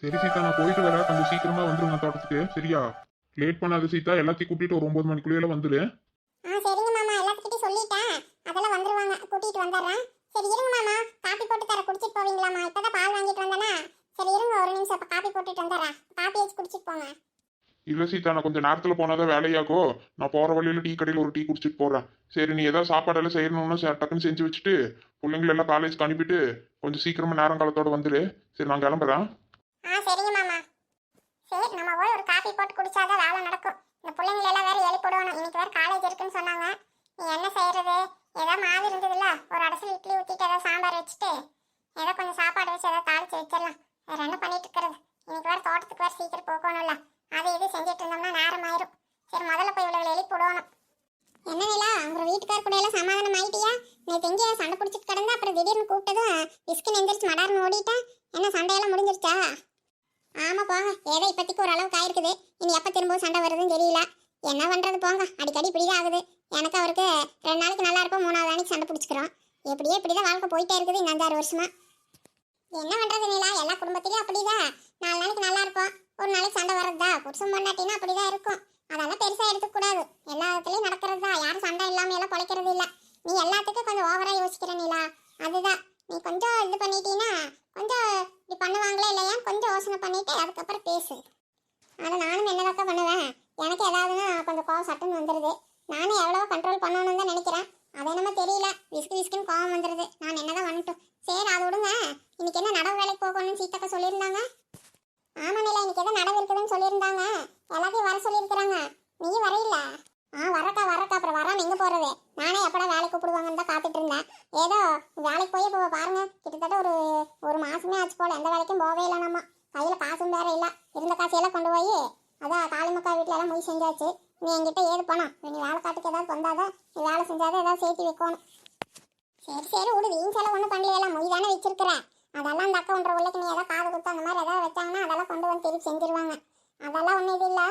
சரி சீதா நான் போயிட்டு வரேன். கொஞ்சம் சீக்கிரமா வந்துருங்க தோட்டத்துக்கு. சரியா? லேட் பண்ணாத சீதா. எல்லாத்தையும் கூட்டிட்டு ஒரு ஒன்பது மணிக்குள்ளேயே வந்துரு. ஆ சரிங்க மாமா. எல்லாத்துக்கிட்டையும் சொல்லிட்டேன். அதெல்லாம் வந்துருவாங்க. கூட்டிட்டு வந்துடுறேன். சரி இருங்க மாமா. காப்பி போட்டு தர குடிச்சிட்டு போவீங்களாம்மா. இப்பதான் பால் வாங்கிட்டு வந்தேனா. சரி இருங்க. ஒரு நிமிஷம். இப்ப காப்பி போட்டுட்டு வந்துடுறேன். காப்பி வச்சு குடிச்சிட்டு போங்க. இல்ல சீதா நான் கொஞ்சம் நேரத்துல போனாதான் வேலையாகோ. நான் போற வழியில டீ கடையில் ஒரு டீ குடிச்சிட்டு போறேன். சரி நீ ஏதாவது சாப்பாடெல்லாம் செய்யணும்னு ச- டக்குன்னு செஞ்சு வச்சுட்டு பிள்ளைங்களை எல்லாம் காலேஜ்க்கு அனுப்பிட்டு கொஞ்சம் சீக்கிரமா நேரம் காலத்தோட வந்துரு. சரி நான் கிளம்புறேன். ஆ சரிங்க மாமா. சரி நம்ம போய் ஒரு காஃபி போட்டு குடிச்சாதான் வேலை நடக்கும். இந்த பிள்ளைங்களை எல்லாம் வேற எழுப்பி விடணும் இன்னைக்கு வேற காலேஜ் இருக்குன்னு சொன்னாங்க. நீ என்ன செய்யறது? ஏதோ மாவு இருந்ததுல்ல? ஒரு அடசல் இட்லி ஊற்றிட்டு ஏதோ சாம்பார் வச்சுட்டு ஏதோ கொஞ்சம் சாப்பாடு வச்சு ஏதோ தாளிச்சு வச்சிடலாம் வேற என்ன பண்ணிட்டு இருக்கிறது இன்னைக்கு வேற தோட்டத்துக்கு வேற சீக்கிரம் போகணும்ல அது இது செஞ்சுட்டு இருந்தோம்னா நேரம் ஆயிரும் சரி முதல்ல போய் இவ்வளவு எழுப்பி விடணும் என்ன நிலா உங்க வீட்டுக்கார கூட எல்லாம் சமாதானம் ஆயிட்டியா நேற்று எங்கேயா சண்டை பிடிச்சிட்டு கிடந்தா அப்புறம் திடீர்னு கூப்பிட்டதும் பிஸ்கன் எந்திரிச்சு மடார்னு ஓடிட்டா என்ன சண்டையெல்லாம் முடிஞ்சிருச்சா ஆமா போங்க ஏதோ இப்போதைக்கு ஒரு அளவுக்கு ஆயிருக்குது இனி எப்போ திரும்ப சண்டை வருதுன்னு தெரியல என்ன பண்றது போங்க அடிக்கடி இப்படிதான் ஆகுது எனக்கு அவருக்கு ரெண்டு நாளைக்கு நல்லா இருப்போம் மூணாவது நாளைக்கு சண்டை பிடிச்சிக்கிறோம் எப்படியே இப்படிதான் வாழ்க்கை போயிட்டே இருக்குது என்ன பண்றது நிலா? எல்லா குடும்பத்திலயும் அப்படிதான். நாலு நாளைக்கு நல்லா இருப்போம். ஒரு நாளைக்கு சண்டை வர்றதா? புருஷன் பொண்டாட்டினா அப்படிதான் இருக்கும். அதெல்லாம் பெருசா எடுத்துக்கூடாது எல்லா இடத்துலயும் நடக்கிறது தான் யாரும் சண்டை இல்லாம எல்லாம் பொழைக்கிறது இல்ல. நீ எல்லாத்துக்கும் கொஞ்சம் ஓவரா யோசிக்கிற நிலா. அதுதான். நீ கொஞ்சம் இது பண்ணிட்டீங்கன்னா கொஞ்சம் இப்படி பண்ணுவாங்களே இல்லையா? கொஞ்சம் யோசனை பண்ணிட்டு அதுக்கப்புறம் பேசு. அதை நானும் என்னதாக்கா பண்ணுவேன்? எனக்கு ஏதாவதுன்னா கொஞ்சம் கோவம் சட்டுன்னு வந்துடுது நானும் எவ்வளவோ கண்ட்ரோல் பண்ணணும்னு தான் நினைக்கிறேன். அது என்னமோ தெரியல. விஸ்கு விஸ்குன்னு கோவம் வந்துடுது நான் என்ன பண்ணட்டும் சரி அதை விடுங்க இன்னைக்கு என்ன நடவு வேலைக்கு போகணும்னு சீத்தக்கா சொல்லியிருந்தாங்க ஆமா நிலா இன்னைக்கு ஏதோ நடவு இருக்குதுன்னு சொல்லியிருந்தாங்க எல்லாத்தையும் வர சொல்லியிருக்கிறாங்க நீ வரையில ஆ வரக்கா வரக்கா அப்புறம் வராம எங்க போறது நானே எப்படா வேலைக்கு கூப்பிடுவாங்கன்னு தான் காத்துட்டு இருந்தேன் ஏதோ வேலைக்கு போய் இப்போ பாருங்க கிட்டத்தட்ட ஒரு ஒரு மாசமே ஆச்சு போல எந்த வேலைக்கும் போகவே இல்லை நம்ம கையில காசும் வேற இல்ல இருந்த காசையெல்லாம் கொண்டு போய் அதான் காளிமக்கா வீட்டுல எல்லாம் மொய் செஞ்சாச்சு நீ என்கிட்ட ஏது பணம் நீ வேலை காட்டுக்கு ஏதாவது வந்தாதான் நீ வேலை செஞ்சாதான் ஏதாவது சேர்த்து வைக்கணும் சரி சரி விடு வீண் செலவு ஒன்றும் பண்ணலையெல்லாம் மொய் தானே வச்சிருக்கிறேன் அதெல்லாம் அந்த அக்கா உள்ளக்கு நீ ஏதாவது காது குத்து அந்த மாதிரி ஏதாவது வச்சாங்கன்னா அதெல்லாம் கொண்டு வந்து திருப்பி செஞ்சிருவாங்க. அதெல்லாம் ஒன்றும் இது இல்லை.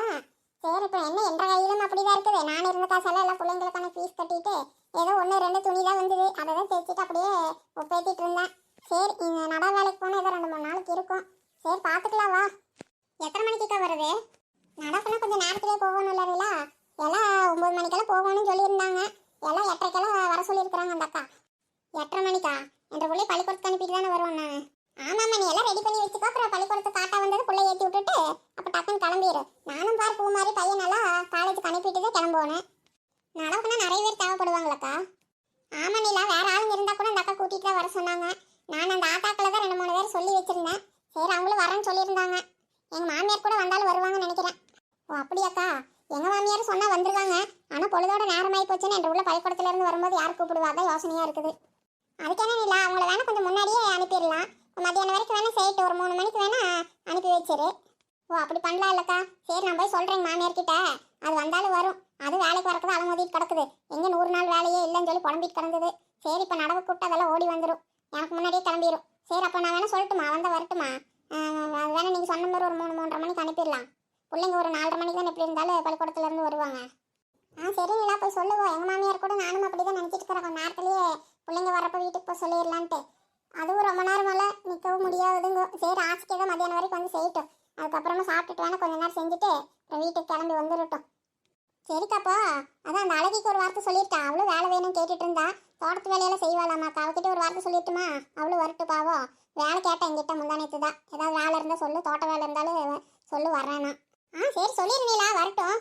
சரி இப்போ என்ன என்ற கையிலும் அப்படி தான் இருக்குது. நான் இருந்த காசெல்லாம் எல்லாம் பிள்ளைங்களுக்கான ஃபீஸ் கட்டிட்டு ஏதோ ஒன்று ரெண்டு துணி தான் வந்தது. அதை தான் தைச்சிட்டு அப்படியே ஒப்பேத்திட்டு இருந்தேன். சரி இந்த நட வேலைக்கு போனால் ஏதோ ரெண்டு மூணு நாளைக்கு இருக்கும். சரி பார்த்துக்கலாம் வா. எத்தனை மணிக்குக்கா வருது? நடப்புனா கொஞ்சம் நேரத்துலேயே போகணும் இல்லைங்களா எல்லாம் ஒம்பது மணிக்கெல்லாம் போகணும்னு சொல்லியிருந்தாங்க. எல்லாம் எட்டரைக்கெல்லாம் வர சொல்லியிருக்கிறாங்க அந்த அக்கா. எட்டரை மணிக்கா? என்ற பிள்ளை பள்ளிக்கூடத்துக்கு அனுப்பிட்டு தானே வருவோம் நான். ஆமாம்மா நீ எல்லாம் ரெடி பண்ணி வச்சுக்கோ. அப்புறம் பள்ளிக்கூடத்துக்கு காட்டா வந்தது பிள்ளை ஏற்றி விட்டுட்டு அப்போ டக்குன்னு கிளம்பிடு நானும் பார் பூ மாதிரி பையன் நல்லா காலேஜுக்கு அனுப்பிட்டு தான் கிளம்புவேன் நடவுக்குனா நிறைய பேர் தேவைப்படுவாங்களக்கா? ஆமாம் நீலா வேற ஆளுங்க இருந்தால் கூட அந்த அக்கா கூட்டிகிட்டு தான் வர சொன்னாங்க. நான் அந்த ஆத்தாக்களை தான் ரெண்டு மூணு பேர் சொல்லி வச்சிருந்தேன். சரி அவங்களும் வரேன்னு சொல்லியிருந்தாங்க. எங்கள் மாமியார் கூட வந்தாலும் வருவாங்கன்னு நினைக்கிறேன். ஓ அப்படியாக்கா? எங்கள் மாமியார் சொன்னால் வந்துருவாங்க ஆனால் பொழுதோட நேரமாகி போச்சுன்னு என்ற உள்ள பள்ளிக்கூடத்துலேருந்து வரும்போது யார் கூப்பிடுவா? யோசனையாக இருக்குது. அதுக்கு என்ன இல்ல அவங்கள வேணால் கொஞ்சம் முன்னாடியே அனுப்பிடலாம். மத்தியானம் வரைக்கும் வேணால் சேர்த்து ஒரு மூணு மணிக்கு வேணால் அனுப்பி வச்சிரு. ஓ அப்படி பண்ணலாம் இல்லக்கா. சரி நான் போய் சொல்கிறேங்க மாமியார்கிட்ட அது வந்தாலும் வரும். அது வேலைக்கு வரக்குது அலமோதிட்டு கிடக்குது. எங்கே நூறு நாள் வேலையே இல்லைன்னு சொல்லி புலம்பிட்டு கிடந்தது. சரி இப்போ நடவு கூப்பிட்டு அதெல்லாம் ஓடி வந்துடும் எனக்கு முன்னாடியே கிளம்பிடும் சரி அப்போ நான் வேணால் சொல்லட்டுமா? வந்தால் வரட்டுமா? அது வேணால் நீங்கள் சொன்ன மாதிரி ஒரு மூணு மூன்றரை மணிக்கு அனுப்பிடலாம். பிள்ளைங்க ஒரு நாலரை மணிக்கு தான் எப்படி இருந்தாலும் பள்ளிக்கூடத்துலேருந்து வருவாங்க. ஆ சரி நிலா போய் சொல்லுவோம் எங்கள் மாமியார் கூட நானும் அப்படிதான் நினைச்சிட்டு இருக்கிறேன் வீட்டுக்கு போய் சொல்லிடலான்ட்டு. அதுவும் ரொம்ப நேரம் நிற்கவும் முடியாதுங்க சரி ஆசைக்கே தான் மதியானம் வரைக்கும் வந்து செய்யட்டும். அதுக்கப்புறமா சாப்பிட்டுட்டு வேணால் கொஞ்ச நேரம் செஞ்சுட்டு அப்புறம் வீட்டுக்கு கிளம்பி வந்துடட்டும் சரிக்காப்பா அதான் அந்த அழகிக்கு ஒரு வார்த்தை சொல்லியிருக்கா அவளும் வேலை வேணும் கேட்டுட்டு இருந்தா. தோட்டத்து வேலையெல்லாம் செய்வாளாமாக்கா அவகிட்ட ஒரு வார்த்தை சொல்லிட்டுமா? அவளும் வரட்டு பாவம். வேலை கேட்டேன் எங்கிட்ட முந்தானத்து தான். ஏதாவது வேலை இருந்தால் சொல்லு. தோட்ட வேலை இருந்தாலும் சொல்லு வர்றேன்னா. ஆ சரி சொல்லிருந்தீங்களா வரட்டும்.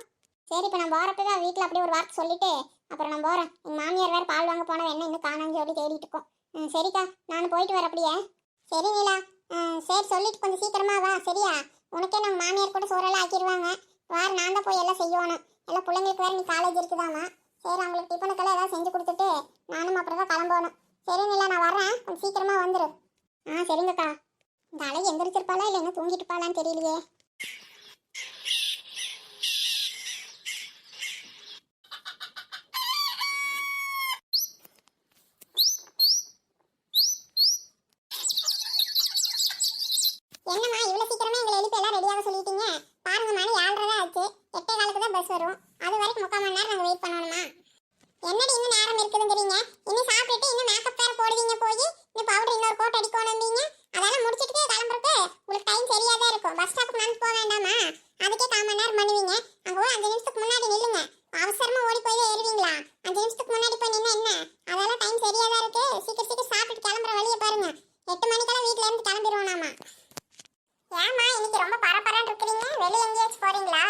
சரி இப்போ நான் போகிறப்பவே வீட்டில் அப்படியே ஒரு வார்த்தை சொல்லிவிட்டு அப்புறம் நான் போகிறேன் எங்கள் மாமியார் வேறு பால் வாங்க போனவ என்ன இன்னும் காணான்னு சொல்லி தேடிட்டு இருக்கோம். ம், சரிக்கா நான் போயிட்டு வரேன் அப்படியே. சரி நீலா. சரி சொல்லிட்டு கொஞ்சம் சீக்கிரமா வா சரியா? உனக்கே நம்ம மாமியார் கூட சோறெல்லாம் ஆக்கிடுவாங்க வேறு நான் தான் போய் எல்லாம் செய்யணும். எல்லாம் பிள்ளைங்களுக்கு வேறு நீ காலேஜ் இருக்குதாமா. சரி அவங்களுக்கு டிஃபனுக்கெல்லாம் ஏதாவது செஞ்சு கொடுத்துட்டு நானும் அப்புறம் தான் கிளம்பணும். சரி நீலா நான் வரேன் கொஞ்சம் சீக்கிரமாக வந்துடு ஆ சரிங்கக்கா. இந்த அழகி எந்திரிச்சிருப்பாளா இல்லை இன்னும் தூங்கிட்டு இருப்பாளான்னு தெரியலையே என்னம்மா இவ்வளவு சீக்கிரமே எங்களை எழுப்பி எல்லாம் ரெடியாக சொல்லிட்டீங்க பாருங்க மணி ஏழரை ஆச்சு எட்டே காலுக்கு தான் பஸ் வரும் அது வரைக்கும் முக்கால் மணி நேரம் நாங்கள் வெயிட் பண்ணணுமா என்னடி இன்னும் நேரம் இருக்குதுங்கிறீங்க இன்னும் சாப்பிட்டுட்டு இன்னும் மேக்கப் வேற போடுவீங்க போய் இன்னும் பவுடர் இன்னொரு கோட் அடிக்கணும்பீங்க அதெல்லாம் முடிச்சிட்டு கிளம்புறதுக்கு உங்களுக்கு டைம் சரியா தான் இருக்கும் பஸ் ஸ்டாப்புக்கு நடந்து போக வேண்டாமா அதுக்கே கால் மணி நேரம் பண்ணுவீங்க அங்க போய் அஞ்சு நிமிஷத்துக்கு முன்னாடி நில்லுங்க அவசரமா ஓடி போய் தான் ஏறுவீங்களா அஞ்சு நிமிஷத்துக்கு முன்னாடி போய் நின்னா என்ன அதெல்லாம் டைம் சரியா தான் இருக்கு சீக்கிரம் சீக்கிரம் சாப்பிட்டு கிளம்புற வழியை பாருங்க எட்டு மணிக்கெல்லாம் வீட்ல இருந்து கிளம்பிடுவோம் நாம ஏமா இன்னைக்கு ரொம்ப பரபரன்னு இருக்கிறீங்க வெளிய எங்கேயாச்சும் போறீங்களா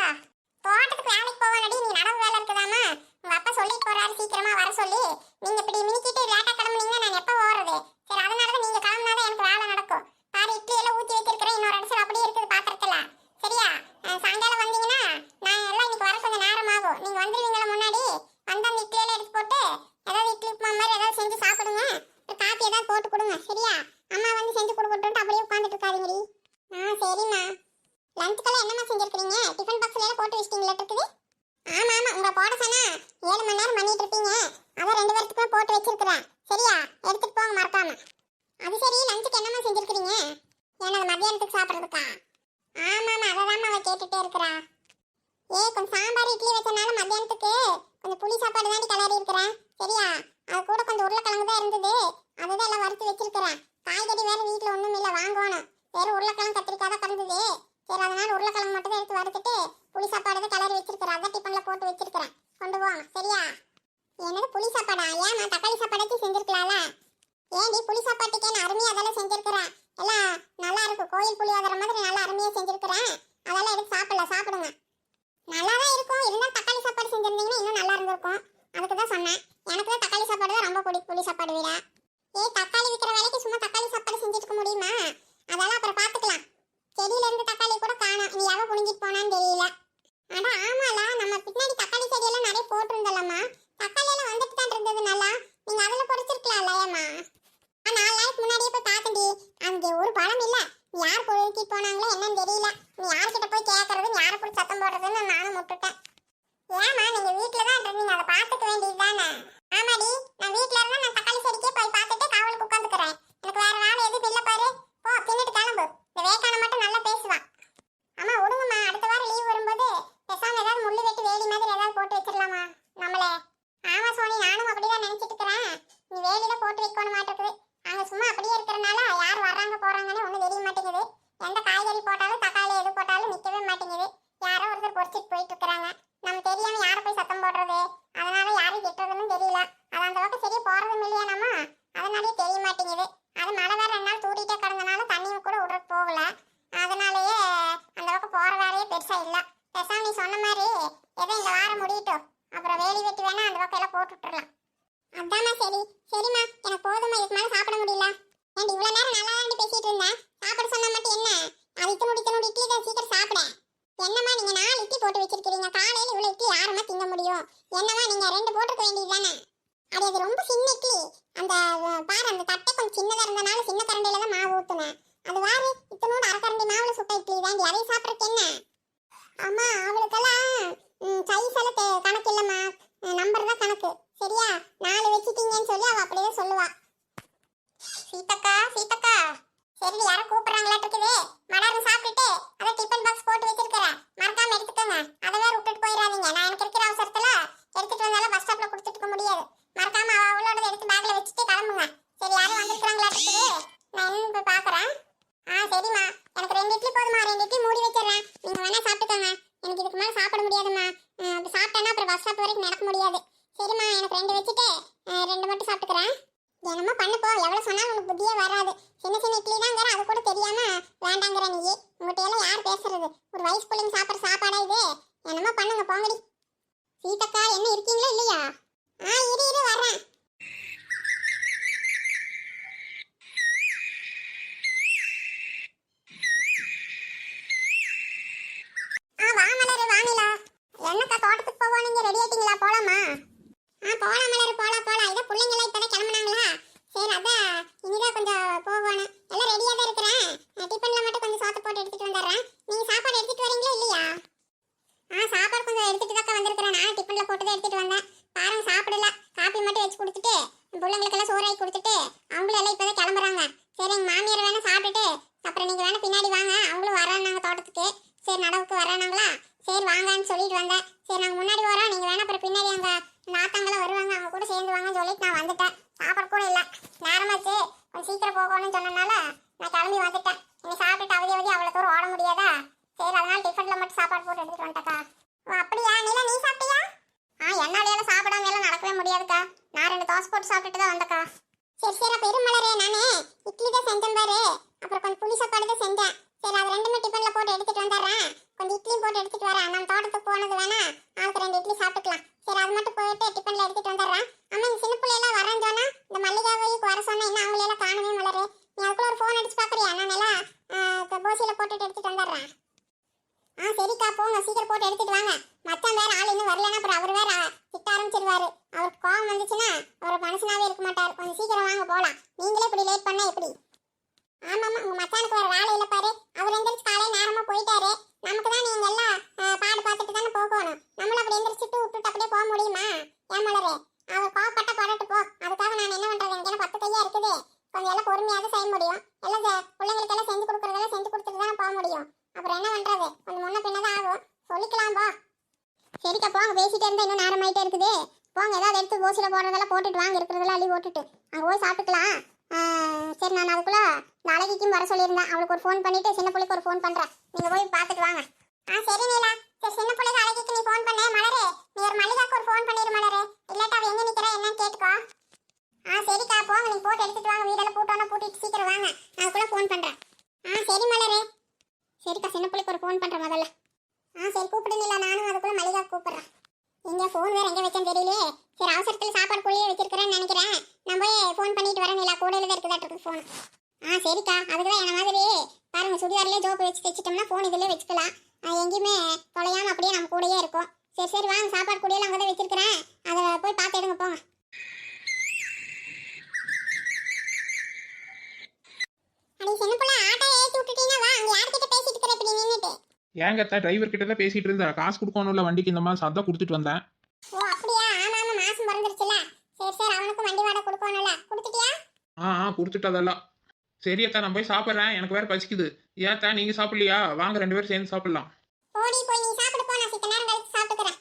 தோட்டத்துக்கு வேலைக்கு போவானடி நீ நடவு வேலை இருக்குதாமா உங்க அப்பா சொல்லிட்டு போறாரு சீக்கிரமா வர சொல்லி நீங்க இப்படி மினிக்கிட்டு லேட்டா கிளம்புனீங்கன்னா நான் எப்ப ஓடுறது சரி அதனால தான் நீங்க கிளம்புனாதான் எனக்கு வேலை நடக்கும் பாரு இட்லி எல்லாம் ஊத்தி வச்சிருக்கிறேன் இன்னொரு இடத்துல அப்படியே இருக்குது பாத்திரத்துல சரியா அஹ் சாயங்காலம் வந்தீங்கன்னா நான் எல்லாம் இன்னைக்கு வர கொஞ்சம் நேரம் ஆகும் நீங்க வந்துருவீங்களா முன்னாடி வந்து அந்த இட்லி எல்லாம் எடுத்து போட்டு ஏதாவது இட்லி உப்புமா மாதிரி ஏதாவது செஞ்சு சாப்பிடுங்க ஒரு காப்பி ஏதாவது போட்டு கொடுங்க சரியா அம்மா வந்து செஞ்சு கொடுக்கட்டும் அப்படியே உட்காந்துட்டு இருக்காதீங்கடி ஆ சரிம்மா லஞ்சுக்கெல்லாம் என்னம்மா செஞ்சிருக்கீங்க டிஃபன் பாக்ஸ்ல எல்லாம் போட்டு வச்சிட்டீங்களா இருக்குது ஆமா ஆமா உங்க போட சொன்னா ஏழு மணி நேரம் பண்ணிட்டு இருப்பீங்க அதான் ரெண்டு பேர்த்துக்குமே போட்டு வச்சிருக்கிறேன் சரியா எடுத்துட்டு போங்க மறக்காம அது சரி லஞ்சுக்கு என்னம்மா செஞ்சிருக்கீங்க என்னது மத்தியானத்துக்கு சாப்பிட்றதுக்கா ஆமாம்மா அதை தான் இருக்கிறா. ஏ கொஞ்சம் சாம்பார் இட்லி வச்சனால மத்தியானத்துக்கு கொஞ்சம் புளி சாப்பாடு தான் கிளறி இருக்கிறேன் சரியா? அது கூட கொஞ்சம் உருளைக்கிழங்கு தான் இருந்தது. அதுதான் எல்லாம் வறுத்து வச்சிருக்கிறேன் காய்கறி வேற வீட்டில் ஒன்றும் இல்லை வாங்கணும். வேறு உருளைக்கிழங்கு கத்திரிக்காய் தான் கிடந்தது சரி அதனால உருளைக்கிழங்கு மட்டும் தான் எடுத்து வறுத்துட்டு புளி சாப்பாடு தான் கிளறி வச்சிருக்கிறேன் அதான் டிஃபனில் போட்டு வச்சிருக்கிறேன் கொண்டு போங்க சரியா? என்னது புளி சாப்பாடா? ஏன் நான் தக்காளி சாப்பாடாச்சும் செஞ்சிருக்கலாம்ல? ஏன்டி புளி சாப்பாட்டுக்கே நான் அருமையாக அதெல்லாம் செஞ்சிருக்கிறேன் எல்லாம் நல்லா இருக்கும். கோயில் புளியோதர மாதிரி நல்லா அருமையாக செஞ்சிருக்கிறேன். அதெல்லாம் எடுத்து சாப்பிடல சாப்பிடுங்க. நல்லா தான் இருக்கும். இருந்தால் தக்காளி சாப்பாடு செஞ்சிருந்தீங்கன்னா இன்னும் நல்லா இருந்திருக்கும். அதுக்கு தான் சொன்னேன். எனக்கு தான் தக்காளி சாப்பாடு தான் ரொம்ப பிடிக்கும் புளி சாப்பாடு விட. ஏ தக்காளி விற்கிற வேலைக்கு சும்மா தக்காளி சாப்பாடு செஞ்சுட்டு முடியுமா? அதெல்லாம் அப்புறம் பார்த்துக்கலாம். செடியில இருந்து தக்காளி கூட காணும். நீ எவ்வளோ புடிஞ்சிட்டு போனான்னு தெரியல. ஆனா ஆமால. நம்ம பின்னாடி தக்காளி செடியெல்லாம் நிறைய போட்டிருந்தலம்மா தக்காளி எல்லாம் வந்துட்டு தான் இருந்தது நல்லா. நீங்க அதில் பொறிச்சிருக்கலாம் இல்லையம்மா நான் நாலு நாளைக்கு முன்னாடியே போய் பார்த்தேன்டி அங்கே ஒரு பழம் இல்லை. யார் குழுக்கி போனாங்களோ என்னன்னு தெரியல. நீ யார்கிட்ட போய் கேட்கறது யாரை போய் சத்தம் போடுறதுன்னு நானும் முட்டுட்டேன். ஏமா நீங்க வீட்டுல தான் இருந்தீங்க அதை பார்த்துக்க வேண்டியது தானே? ஆமாடி நான் வீட்டுல இருந்தா நான் தக்காளி செடிக்கே போய் பார்த்துட்டு காவலுக்கு உட்காந்துக்கிறேன். எனக்கு வேற வேலை எதுவும் இல்ல பாரு. போ தின்னுட்டு கிளம்பு. இந்த வேக்கான மட்டும் நல்லா பேசுவான் ஆமா விடுங்கம்மா அடுத்த வாரம் லீவ் வரும்போது பெசாம ஏதாவது முள்ளு வெட்டி வேலி மாதிரி ஏதாவது போட்டு வச்சிடலாமா? நம்மளே. ஆமா சோனி நானும் அப்படிதான் நினைச்சிட்டு இருக்கிறேன். நீ வேலியில போட்டு வைக்கணும் மாட்டிருக்குது அங்க சும்மா அப்படியே இருக்கிறனால யார் வர்றாங்க எந்த காய்கறி போட்டாலும் தக்காளி எது போட்டாலும் நிற்கவே மாட்டேங்குது. யாரோ ஒருத்தர் பொறிச்சிட்டு போயிட்டு இருக்கிறாங்க நம்ம தெரியாம யாரை போய் சத்தம் போடுறது? அதனால யாரும் திட்டுறதுன்னு தெரியல. அது அந்த பக்கம் சரியா போறதும் இல்லையா நம்ம? அதனாலயே தெரிய மாட்டேங்குது. அது மழை வேற ரெண்டு நாள் தூரிட்டே கிடந்தனால தண்ணியும் கூட விடுறதுக்கு போகல. அதனாலயே அந்த பக்கம் போற வேலையே பெருசா இல்லை. பெருசா நீ சொன்ன மாதிரி ஏதோ இந்த வாரம் முடியட்டும். அப்புறம் வேலி வெட்டி வேணா அந்த பக்கம் எல்லாம் போட்டு விட்டுறலாம். அதாம்மா சரி. சரிம்மா. எனக்கு போதுமா இதுக்கு மேலே சாப்பிட முடியல. ஏன் இவ்வளோ நேரம் நல்லா தான் பேசிட்டு இருந்தேன் சாப்பிட சொன்னா மட்டும் என்ன அது இத்தனோடு இத்தனோடு இட்லி தான் சீக்கிரம் சாப்பிட என்னம்மா நீங்க நாலு இட்லி போட்டு வச்சிருக்கீங்க காலையில இவ்வளவு இட்லி யாருமா திங்க முடியும் என்னம்மா நீங்க ரெண்டு போட்டுக்க வேண்டியது தானே அது அது ரொம்ப சின்ன இட்லி அந்த அஹ், பாரு அந்த தட்டை கொஞ்சம் சின்னதா இருந்தனால சின்ன கரண்டில தான் மாவு ஊத்துனேன் அது வாரு இத்தனோடு அரை கரண்டி மாவுல சுட்ட இட்லி தாண்டி அதை சாப்பிட்றதுக்கு என்ன அம்மா அவளுக்கெல்லாம் சைஸ் எல்லாம் தெ- கணக்கு இல்லம்மா நம்பர் தான் கணக்கு சரியா நாலு வச்சிட்டீங்கன்னு சொல்லி அவ அப்படியே சொல்லுவா சீதக்கா சீதக்கா. சரி யாரோ கூப்பிடுறாங்களாட்டு இருக்குது மலர்னு சாப்பிட்டுட்டு அதை டிஃபன் பாக்ஸ் போட்டு வச்சிருக்கிறேன். மறக்காம எடுத்துக்கோங்க. அதை வேற விட்டுட்டு போயிடாதீங்க. நான் எனக்கு இருக்கிற அவசரத்துல எடுத்துட்டு வந்தாலும் பஸ் ஸ்டாப்ல கொடுத்துட்டு இருக்க முடியாது. மறக்காம அவ அவளோட எடுத்து பேக்ல வச்சுட்டு கிளம்புங்க. சரி யாரும் வந்திருக்காங்களாட்டு இருக்குது நான் என்னன்னு போய் பாக்குறேன் ஆ சரிம்மா. எனக்கு ரெண்டு இட்லி போதுமா ரெண்டு இட்லி மூடி வச்சிடுறேன். நீங்க வேணா சாப்பிட்டுக்கோங்க. எனக்கு இதுக்கு மேலே சாப்பிட முடியாதும்மா. அப்படி சாப்பிட்டேன்னா அப்புறம் பஸ் ஸ்டாப் வரைக்கும் நடக்க முடியாது. சரிம்மா எனக்கு ரெண்டு வச்சுட்டு ரெண்டு மட்டும் சாப்பிட்டுக்கிறேன். என்னமோ பண்ணு எவ்வளோ சொன்னாலும் உனக்கு புத்தியே வராது. சின்ன சின்ன இட்லி தாங்கிற அது கூட தெரியாம வேண்டாங்கிற நீ. உங்கள்கிட்ட எல்லாம் யார் பேசுறது? ஒரு வயசு பிள்ளைங்க சாப்பிட்ற சாப்பாடா இது? என்னமோ பண்ணுங்க போங்கடி. சீதக்கா என்ன இருக்கீங்களா இல்லையா? வருவாங்கன்னு சொல்லிட்டு நான் வந்துட்டேன். சாப்பாடு கூட இல்லை. நேரமாச்சு கொஞ்சம் சீக்கிரம் போகணும்னு சொன்னனால நான் கிளம்பி வந்துட்டேன். நீ சாப்பிட்டுட்டு அவதி அவதி அவ்வளோ தூரம் ஓட முடியாதா? சரி அதனால டிஃபனில் மட்டும் சாப்பாடு போட்டு எடுத்துகிட்டு வந்துட்டக்கா ஓ அப்படியா? நீல நீ சாப்பிட்டியா? ஆ என்னாலையெல்லாம் சாப்பிடாம எல்லாம் நடக்கவே முடியாதுக்கா. நான் ரெண்டு தோசை போட்டு சாப்பிட்டுட்டு தான் வந்தக்கா சரி சரி அப்போ இருமலரே நானே. இட்லி தான் செஞ்சேன் பாரு. அப்புறம் கொஞ்சம் புளி சாப்பாடு தான் செஞ்சேன். சரி அது ரெண்டுமே டிஃபனில் போட்டு எடுத்துகிட்டு வந்துடுறேன். கொஞ்சம் இட்லியும் போட்டு எடுத்துகிட்டு வரேன். நம்ம தோட்டத்துக்கு போனது வேணா ஆளுக்கு ரெண்டு இட்லி சாப்பிட்டுக்கலாம். சரி அது மட்டும் போயிட்டு டிஃபனில் எடுத்துகிட்டு வந்துடுறேன். முடியுமா? ஏன் மலரே? கோவப்பட்ட போடட்டு போ. அதுக்காக நான் என்ன பண்றது? எனக்கு பத்து கையா இருக்குது? கொஞ்சம் எல்லாம் பொறுமையாக செய்ய முடியும். எல்லாம் பிள்ளைங்களுக்கு எல்லாம் செஞ்சு கொடுக்குறதெல்லாம் செஞ்சு கொடுத்துட்டு தான் போக முடியும். அப்புறம் என்ன பண்றது? கொஞ்சம் முன்ன பின்னதான் ஆகும். சொல்லிக்கலாம் போ. சரிக்கா போங்க பேசிட்டே இருந்தா இன்னும் நேரம் ஆயிட்டே இருக்குது போங்க ஏதாவது எடுத்து ஓசில போடுறதெல்லாம் போட்டுட்டு வாங்க இருக்கிறதெல்லாம் அள்ளி போட்டுட்டு அங்கே போய் சாப்பிட்டுக்கலாம். ஆஹ் சரி நான் அதுக்குள்ள நாளைக்கும் வர சொல்லியிருந்தேன். அவளுக்கு ஒரு ஃபோன் பண்ணிட்டு சின்ன பிள்ளைக்கு ஒரு ஃபோன் பண்றேன். நீங்க போய் பார்த்துட்டு வாங்க. ஆ சரி நீலா. சரி சின்ன பிள்ளைக்கு அழகிக்கு நீ ஃபோன் பண்ண மலரே நீ ஒரு மல்லிகாக்கு ஒரு ஃபோன் பண்ணிரு மலரே இல்லாட்டா அவ எங்க நிக்கிறா என்னன்னு கேட்டுக்கோ ஆ சரிக்கா போங்க நீங்க போட்டு எடுத்துட்டு வாங்க வீடெல்லாம் பூட்டோன்னா பூட்டிட்டு சீக்கிரம் வாங்க நான் அதுக்குள்ள ஃபோன் பண்றேன் ஆ சரி மலரே சரிக்கா சின்ன பிள்ளைக்கு ஒரு ஃபோன் பண்றேன் முதல்ல ஆ சரி கூப்பிடு நீலா நானும் அதுக்குள்ள மல்லிகா கூப்பிடுறேன் எங்க ஃபோன் வேற எங்க வச்சேன்னு தெரியலையே சரி அவசரத்துல சாப்பாடு குள்ளியே வச்சிருக்கிறேன்னு நினைக்கிறேன் நான் போய் ஃபோன் பண்ணிட்டு வரேன் நிலா கூடையில தான் இருக்குதா இருக்கு ஃபோன் ஆ சரிக்கா அதுக்கு தான் என்ன மாதிரி பாருங்க சுடிதார்லேயே ஜோப்பு வச்சு தைச்சிட்டோம்னா ஃபோன் இதிலே வச்சுக்கலாம் அது எங்கேயுமே தொலையாம அப்படியே நம்ம கூடயே இருக்கும் சரி சரி வாங்க சாப்பாடு குடியெல்லாம் அங்கே தான் வச்சிருக்கிறேன். அதை போய் பார்த்து எடுங்க போங்க. நின்றுட்டு ஏங்கத்தா டிரைவர் கிட்ட தான் பேசிட்டு இருந்தேன். காசு கொடுக்கணும்ல வண்டிக்கு இந்த மாதிரி சத்தம் கொடுத்துட்டு வந்தேன். ஓ அப்படியா? ஆமா ஆமா மாசம் பிறந்துருச்சுல சரி சரி அவனுக்கும் வண்டி வாடகை கொடுக்கணும்ல. கொடுத்துட்டியா? ஆ ஆ கொடுத்துட்டு அதெல்லாம். சரி அத்தா நான் போய் சாப்பிட்றேன். எனக்கு வேற பசிக்குது. ஏத்தா நீங்க சாப்பிடலையா? வாங்க ரெண்டு பேரும் சேர்ந்து சாப்பிடலாம் போடி போய் நீ சாப்பிடு போ நான் சித்த நேரம் கழிச்சு சாப்பிட்டுக்கிறேன்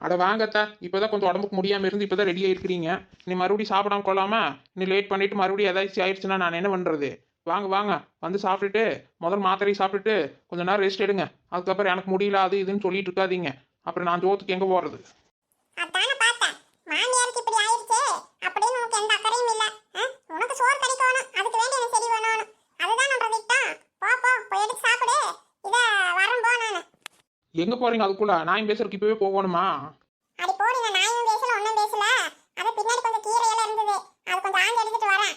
அட வாங்கத்தா இப்போதான் கொஞ்சம் உடம்புக்கு முடியாமல் இருந்து இப்போதான் ரெடி ஆயிருக்கிறீங்க. நீ மறுபடியும் சாப்பிடாம கொள்ளாமா நீ லேட் பண்ணிட்டு மறுபடியும் ஏதாச்சும் ஆயிடுச்சுன்னா நான் என்ன பண்ணுறது வாங்க வாங்க வந்து சாப்பிட்டுட்டு முதல் மாத்திரையை சாப்பிட்டுட்டு கொஞ்ச நேரம் ரெஸ்ட் எடுங்க. அதுக்கப்புறம் எனக்கு முடியல அது இதுன்னு சொல்லிட்டு இருக்காதீங்க. அப்புறம் நான் ஜோத்துக்கு எங்கே போகிறது உனக்கு ஆ? சோறு கிடைக்கணும் அதுக்கு வேண்டி எனக்கு சரி வேணும்? அதுதான் நம்ம போ போ போய் எடுத்து சாப்பிடு. இதை எங்க போறீங்க அதுக்குள்ள? நான் பேசுறதுக்கு இப்பவே போகணுமா? அடி நான் நாயும் பேசல ஒன்றும் பேசல. அது பின்னாடி கொஞ்சம் கீரை எல்லாம் இருந்தது. அது கொஞ்சம் ஆஞ்சு எடுத்துட்டு வரேன்.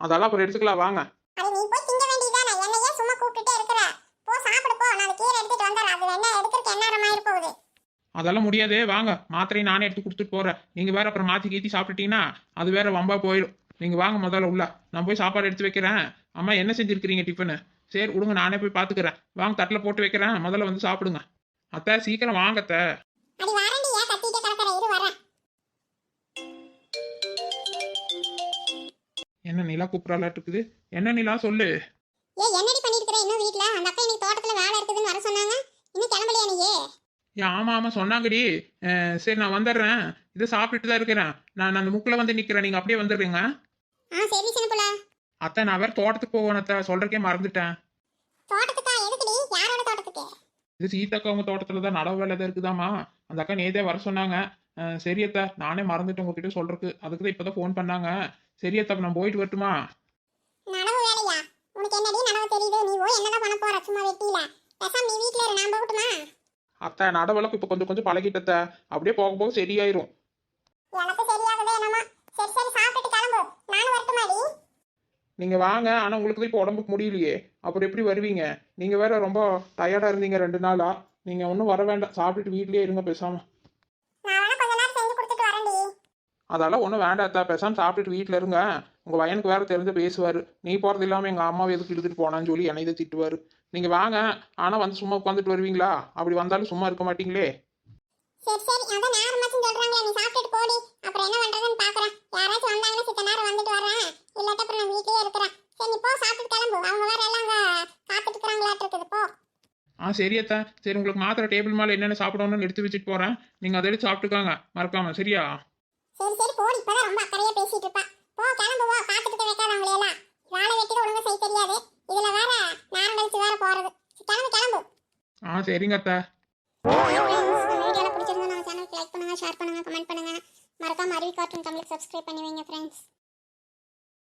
அதெல்லாம் அப்புறம் எடுத்துக்கலாம் வாங்க. அது நீ போய் திங்க வேண்டியதானே என்ன ஏன் சும்மா கூப்பிட்டுட்டே இருக்கிற. போ சாப்பிடு போ. நான் அந்த கீரை எடுத்துட்டு வந்துடுறேன். அது என்ன எடுக்கிறதுக்கு என்ன நேரமாயிரு போகுது? அதெல்லாம் முடியாது. வாங்க. மாத்திரையை நானே எடுத்து கொடுத்துட்டு போறேன். நீங்க வேற அப்புறம் மாத்தி கீத்தி சாப்பிட்டுட்டீங்கன்னா அது வேற வம்பா போயிடும். நீங்க வாங்க முதல்ல உள்ள. நான் போய் சாப்பாடு எடுத்து வைக்கிறேன். அம்மா என்ன செஞ்சிருக்கிறீங்க டிஃபனு சரி விடுங்க நானே போய் பாத்துக்கிறேன். வாங்க தட்டில் போட்டு வைக்கிறேன். முதல்ல வந்து சாப்பிடுங்க. அத்தை சீக்கிரம் வாங்க அத்தை என்ன நிலா கூப்பிடலாட்டு இருக்குது என்ன நிலா சொல்லு. ஏய் என்னடி இன்னும் வீட்ல? அந்த அக்கா இன்னைக்கு தோட்டத்துல வேலை இருக்குதுன்னு வர சொன்னாங்க. இன்னும் கிளம்பலையா நீ? ஏன் ஆமா ஆமா சொன்னாங்கடி. சரி நான் வந்துடுறேன். இதை சாப்பிட்டுட்டு தான் இருக்கிறேன். நான் அந்த முக்கில் வந்து நிக்கிறேன். நீங்க அப்படியே வந்துடுறீங்க. ஆ சரி சின்ன அத்தை நான் வேற தோட்டத்துக்கு போகணும் அத்தை. சொல்றக்கே மறந்துட்டேன் தோட்டத்துக்கா எதுக்குடி யாரோட தோட்டத்துக்கு இது சீதாக்கா அவங்க தோட்டத்துல தான் நடவு வேலை தான் இருக்குதாமா அந்த அக்கா நேதே வர சொன்னாங்க. அஹ் சரி அத்தா நானே மறந்துட்டேன் உங்ககிட்ட சொல்றதுக்கு. அதுக்கு தான் இப்பதான் ஃபோன் பண்ணாங்க. சரி அத்தா அப்ப நான் போயிட்டு வரட்டுமா? நடவு வேலையா? உனக்கு என்னடி நடவு தெரியுது? நீ போய் என்னதான் பண்ண போற? சும்மா வெட்டியில. பேசாம நீ வீட்ல இரு நான் போகட்டுமா? அத்தா நடவெல்லாம் இப்ப கொஞ்சம் கொஞ்சம் பழகிட்டத்த. அப்படியே போக போக சரியாயிரும். எனக்கு சரியாகுது என்னமோ. சரி சரி சாப்பிட்டுட்டு கிளம்பு. நானும் வரட்டுமாடி? நீங்க வாங்க. ஆனா உங்களுக்கு தான் இப்போ உடம்புக்கு முடியலையே. அப்புறம் எப்படி வருவீங்க? நீங்க வேற ரொம்ப டயர்டா இருந்தீங்க ரெண்டு நாளா. நீங்க ஒன்றும் வர வேண்டாம். சாப்பிட்டுட்டு வீட்லயே இருங்க பேசாம. நான் வேணா கொஞ்ச நேரம் செஞ்சு கொடுத்துட்டு வரேன்டி. அதெல்லாம் ஒன்றும் வேண்டாம் அத்தா. பேசாம சாப்பிட்டுட்டு வீட்டில் இருங்க. உங்க பையனுக்கு வேற தெரிஞ்சு பேசுவாரு. நீ போறது இல்லாம எங்க அம்மாவை எதுக்கு இழுத்துட்டு போனான்னு சொல்லி என்னை இதை திட்டுவாரு. நீங்க வாங்க. ஆனா வந்து சும்மா உட்காந்துட்டு வருவீங்களா? அப்படி வந்தாலும் சும்மா இருக்க மாட்டீங்களே? சரி சரி அதான் நேரமாச்சும் சொல்றாங்களே நீ சாப்பிட்டுட்டு போடி அப்புறம் என்ன பண்றதுன்னு பாக்குறேன் யாராச்சும் வந்தாங்கன்னா சித்த நேரம் வந்துட்டு வரேன் இல்லாட்ட அப்புறம் நான் வீட்லயே இருக்கிறேன் சரி நீ போ சாப்பிட்டு கிளம்பு அவங்க வேற எல்லாம் அங்க காத்துட்டு இருக்கிறாங்களாட்டு இருக்குது போ ஆ சரி அத்தா சரி உங்களுக்கு மாத்திரை டேபிள் மேலே என்னென்ன சாப்பிடணும்னு எடுத்து வச்சுட்டு போறேன் நீங்க அதை எடுத்து சாப்பிட்டுக்காங்க மறக்காம சரியா சரி சரி போடி இப்பதான் ரொம்ப அக்கறையா பேசிட்டு இருப்பா போ கிளம்பு போ காத்துக்கிட்டு வைக்காத அவங்களே எல்லாம் வேலை வெட்டில ஒழுங்கா செய்ய தெரியாது இதுல வேற நேரம் கழிச்சு வேற போறது கிளம்பு கிளம்பு ஆ சரிங்க அத்தா லைக் பண்ணுங்க ஷேர் பண்ணுங்க கமெண்ட் பண்ணுங்க. மறக்காம அருவி கார்ட்டூன் தமிழுக்கு சப்ஸ்கிரைப் பண்ணி வைங்க ஃப்ரெண்ட்ஸ்